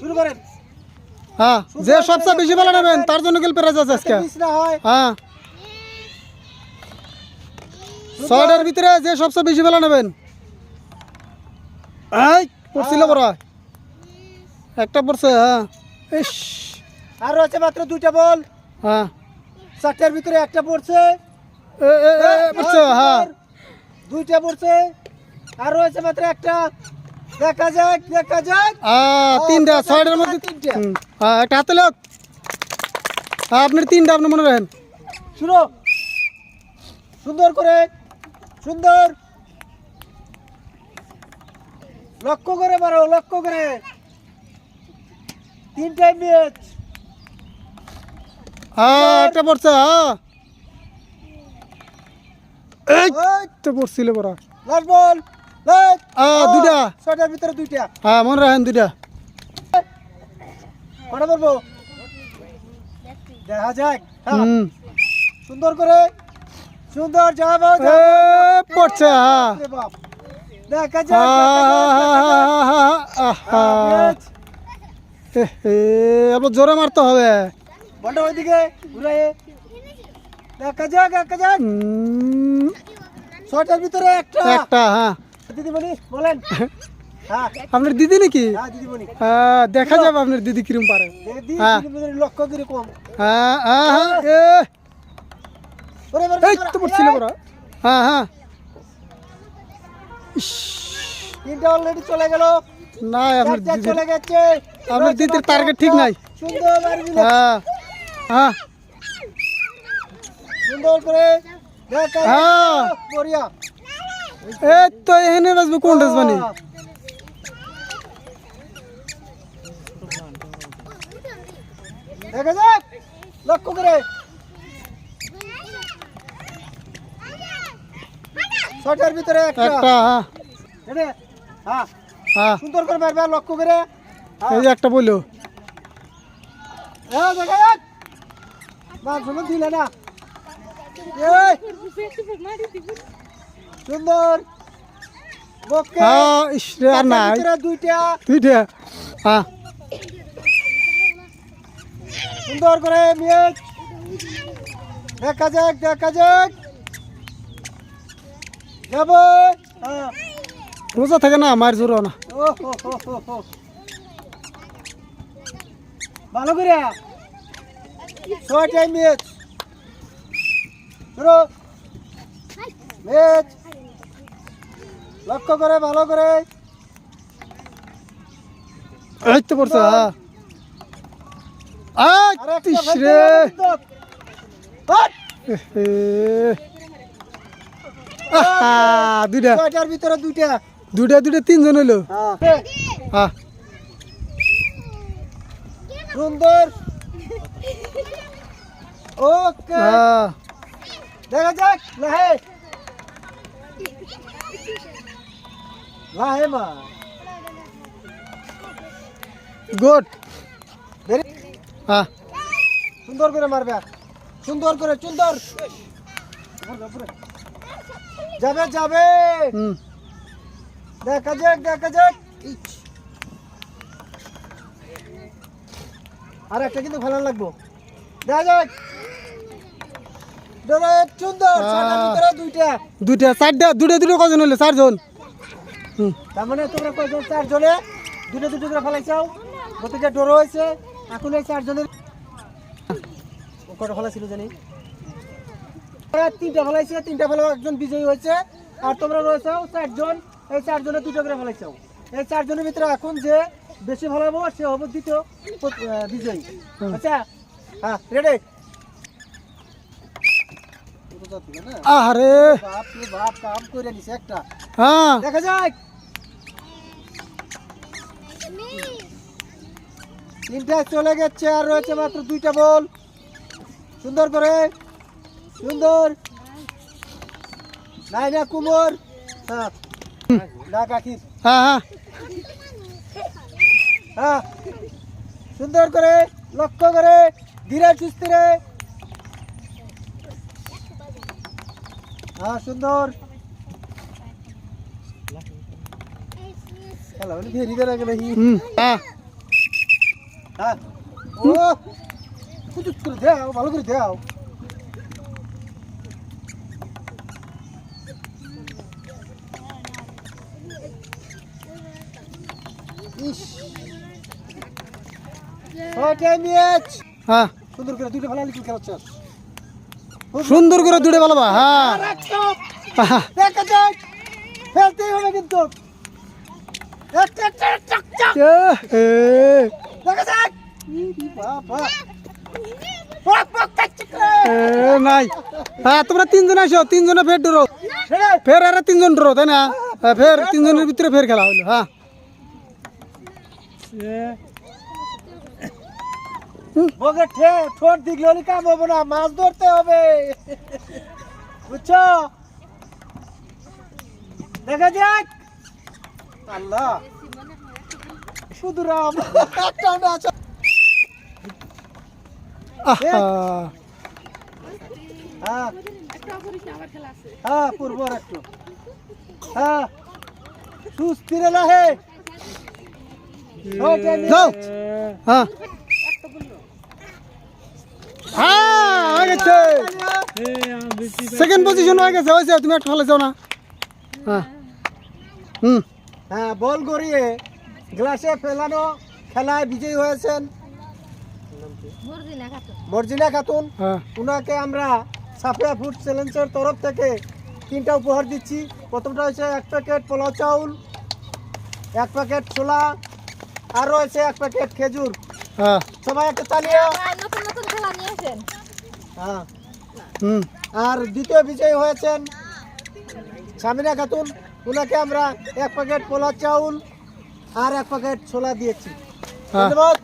শুরু করেন। হ্যাঁ যে সবচেয়ে বেশি ভালো নেবেন তার জন্য গেল প্রাইজ আছে আজকে। হয়। ছয়টার ভিতরে যে সবচেয়ে বেশি ভালো নেবেন। এই পড়ছিল বড় একটা পড়ছে হ্যাঁ। ইস। আর রয়েছে মাত্র দুইটা বল। হ্যাঁ। চারটার ভিতরে একটা পড়ছে। পড়ছে হ্যাঁ। দুইটা পড়ছে। আর রয়েছে মাত্র একটা। দেখা যাক দেখা যাক। তিনটা ছয়টার মধ্যে তিনটা। একটা হাতে লোক। আপনার তিনটা আপনি মনে রাখেন। শুনো। সুন্দর করে সুন্দর। লক্ষ্য করে মারো লক্ষ্য করে। তিনটাই ম্যাচ হ্যাঁ একটা পড়ছে হ্যাঁ এই তো পড়ছিল বড়। Last ball. দুইটা। ছয়টার ভিতরে দুইটা। হ্যাঁ মনে রাখেন দুইটা। কটা দেখা যাক। সুন্দর করে। সুন্দর যাব পড়ছে দেখা যাক আপনার জোরে মারতে হবে। বলটা ওইদিকে ঘুরে দেখা যাক দেখা যাক। ছয়টার ভিতরে একটা। একটা হ্যাঁ দিদিমণি বলেন। হ্যাঁ। আপনার দিদি নাকি? হ্যাঁ হ্যাঁ, দেখা যাবে আপনার দিদি কিরম পারে। দিদি হ্যাঁ। দিদিমণির লক্ষ্য কীরকম? হ্যাঁ হ্যাঁ হ্যাঁ এ, ওরে বাবা, এই তো পড়ছিল বড় হ্যাঁ হ্যাঁ। তিনটা অলরেডি চলে গেল। না আপনার দিদি চলে গেছে। আপনার দিদির ঠিক নাই। সুন্দর হ্যাঁ হ্যাঁ। সুন্দর করে হ্যাঁ। বঢ়িয়া এই তো এখানে বাজবে কোন ড্রেস বানি দেখা যাক লক্ষ্য করে ছয়টার ভিতরে একটা একটা হ্যাঁ এনে, হ্যাঁ হ্যাঁ সুন্দর করে মারবে লক্ষ্য করে এই যে একটা বলল হ্যাঁ দেখা যাক মার শুনো দিলে না এই, সুন্দর। ওকে হ্যাঁ ইস রে, আর নাই। ভিতরে দুইটা। দুইটা। হ্যাঁ। সুন্দর করে মেয়ে। দেখা যাক দেখা যাক। যাব। হ্যাঁ। রোজা থাকে না মার জোর না। ও হো হো হো হো। ভালো করে। ছয়টাই ম্যাচ শুরু ম্যাচ লক্ষ্য করে ভালো করে। এই তো পড়ছে হ্যাঁ। রে। দুইটা। ছয়টার ভিতরে দুইটা। দুইটা দুইটা তিনজন হইল। হ্যাঁ। সুন্দর। ওকে। হ্যাঁ দেখা যাক গুড হ্যাঁ। সুন্দর করে মারবে। সুন্দর করে সুন্দর। যাবে যাবে। দেখা যাক দেখা যাক। আর একটা কিন্তু ভালো লাগবো। দেখা যাক। সুন্দর। ছটার দুইটা। দুইটা চারটা দুইটা দুটো কজন হইল? চারজন? তার মানে তোমরা কয়জন? চারজনে। দুটো দুটো করে ফেলাইছাও। গতকে ডোর হয়েছে। এখন এই চারজনের কটা ফেলাইছিল জানি? তিনটা ফেলাইছে। তিনটা ফেলা একজন বিজয়ী হয়েছে। আর তোমরা রয়েছে চারজন। এই চারজনে দুটো করে ফেলাইছাও। এই চারজনের ভিতরে এখন যে বেশি ফেলাবো সে হবে দ্বিতীয় বিজয়ী। আচ্ছা। হ্যাঁ রেডি? আরে বাপ বাপ কাম করে নিছে একটা। হ্যাঁ। দেখা যাক। তিনটা চলে গেছে আর রয়েছে মাত্র দুইটা বল। সুন্দর করে সুন্দর। নাই না কুমোর হ্যাঁ না কাকির। হ্যাঁ হ্যাঁ। হ্যাঁ সুন্দর করে লক্ষ্য করে ধীরে সুস্থিরে। হ্যাঁ সুন্দর খেলা মানে ভেরি দেওয়া গেলে হুম হ্যাঁ হ্যাঁ ও কুচুচ করে দাও ভালো করে দাও। হ্যাঁ সুন্দর করে দুটো ভালো লিখে খেলাচ্ছিস। সুন্দর করে দুটো ভালো হ্যাঁ আহা, দেখা যাক। ফেলতেই হবে কিন্তু। হ্যাঁ তোমরা তিনজন আসো তিনজনে ফের ডরো ফের আর তিনজন ডরো তাই না ফের তিনজনের ভিতরে ফের খেলা হইল হ্যাঁ বগে ঠে ঠোঁট দিগলে কাম হবে না মাছ ধরতে হবে বুঝছ দেখা যাক আল্লাহ। শুধু রাম। একটা আছে হ্যাঁ। হ্যাঁ পূর্ব একটু। হ্যাঁ। সুস্থিরে যাও। হ্যাঁ। হ্যাঁ। হয়ে গেছে। সেকেন্ড পজিশন হয়ে গেছে হয়েছে। তুমি একটা ফেলেছো না। হ্যাঁ। হুম। হ্যাঁ বল গড়িয়ে। গ্লাসে ফেলানো খেলায় বিজয়ী হয়েছেন মর্জিনা খাতুন। হ্যাঁ। ওনাকে আমরা সাফিয়া ফুড চ্যালেঞ্জের তরফ থেকে তিনটা উপহার দিচ্ছি। প্রথমটা হচ্ছে এক প্যাকেট পোলাও চাউল এক প্যাকেট ছোলা আর রয়েছে এক প্যাকেট খেজুর। হ্যাঁ। সবাই একটা তালিয়া নতুন নতুন খেলা নিয়ে হ্যাঁ। হুম। আর দ্বিতীয় বিজয়ী হয়েছেন সামিনা খাতুন। ওনাকে আমরা এক প্যাকেট পোলা চাউল আর এক প্যাকেট ছোলা দিয়েছি। হ্যাঁ। ধন্যবাদ।